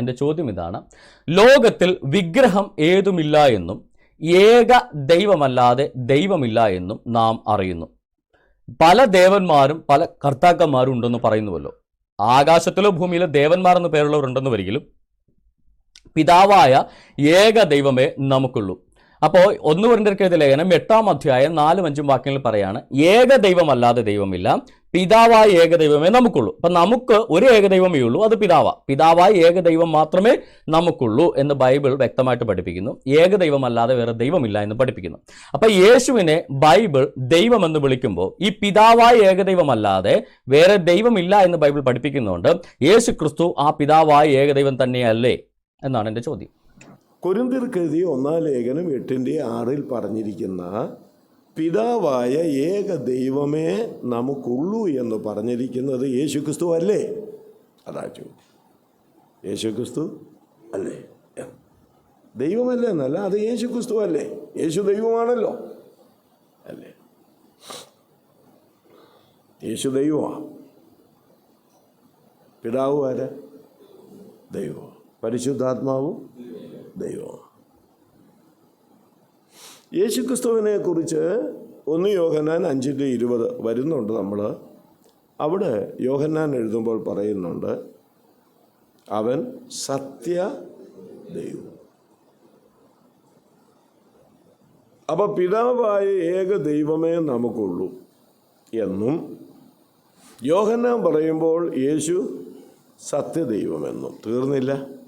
എന്റെ ചോദ്യം ഇതാണ്. ലോകത്തിൽ വിഗ്രഹം ഏതുമില്ല എന്നും ഏക ദൈവമല്ലാതെ ദൈവമില്ല എന്നും നാം അറിയുന്നു. പല ദേവന്മാരും പല കർത്താക്കന്മാരും ഉണ്ടെന്ന് പറയുന്നുവല്ലോ. ആകാശത്തിലോ ഭൂമിയിലോ ദേവന്മാർ എന്ന് പേരുള്ളവരുണ്ടെന്ന് വരികിലും പിതാവായ ഏക ദൈവമേ നമുക്കുള്ളൂ. അപ്പോൾ ഒന്ന് വരണ്ടർക്കെഴുതിയ ലേഖനം എട്ടാം അധ്യായം നാലും അഞ്ചും വാക്യങ്ങളിൽ പറയാണ് ഏക ദൈവമല്ലാതെ ദൈവമില്ല പിതാവായ ഏകദൈവമേ നമുക്കുള്ളൂ. അപ്പം നമുക്ക് ഒരു ഏകദൈവമേ ഉള്ളൂ അത് പിതാവാ. പിതാവായ ഏകദൈവം മാത്രമേ നമുക്കുള്ളൂ എന്ന് ബൈബിൾ വ്യക്തമായിട്ട് പഠിപ്പിക്കുന്നു. ഏകദൈവം അല്ലാതെ വേറെ ദൈവമില്ല എന്ന് പഠിപ്പിക്കുന്നു. അപ്പം യേശുവിനെ ബൈബിൾ ദൈവമെന്ന് വിളിക്കുമ്പോൾ ഈ പിതാവായ ഏകദൈവമല്ലാതെ വേറെ ദൈവമില്ല എന്ന് ബൈബിൾ പഠിപ്പിക്കുന്നുണ്ട് യേശു ക്രിസ്തു ആ പിതാവായ ഏകദൈവം തന്നെയല്ലേ എന്നാണ് എന്റെ ചോദ്യം. കുരുന്തിർക്കെതി ഒന്നാം ലേഖനം എട്ടിന്റെ ആറിൽ പറഞ്ഞിരിക്കുന്ന പിതാവായ ഏക ദൈവമേ നമുക്കുള്ളൂ എന്ന് പറഞ്ഞിരിക്കുന്നത് യേശുക്രിസ്തു അല്ലേ? അതാ ചോദ്യം. യേശുക്രിസ്തു അല്ലേ. ദൈവമല്ലേ എന്നല്ല അത് യേശു ക്രിസ്തു അല്ലേ? യേശു ദൈവമാണല്ലോ അല്ലേ? യേശു ദൈവമാണ് പിതാവ് ആരാ? ദൈവം. പരിശുദ്ധാത്മാവും ദൈവമാണ് യേശുക്രിസ്തുവിനെ കുറിച്ച് ഒന്ന് യോഹന്നാൻ അഞ്ചിന്റെ ഇരുപത് വരുന്നുണ്ട് നമ്മൾ അവിടെ യോഹന്നാൻ എഴുതുമ്പോൾ പറയുന്നുണ്ട് അവൻ സത്യ ദൈവം. അപ്പോൾ പിതാവായ ഏക ദൈവമേ നമുക്കുള്ളൂ എന്നും യോഹന്നാൻ പറയുമ്പോൾ യേശു സത്യദൈവമെന്നും തീർന്നില്ല?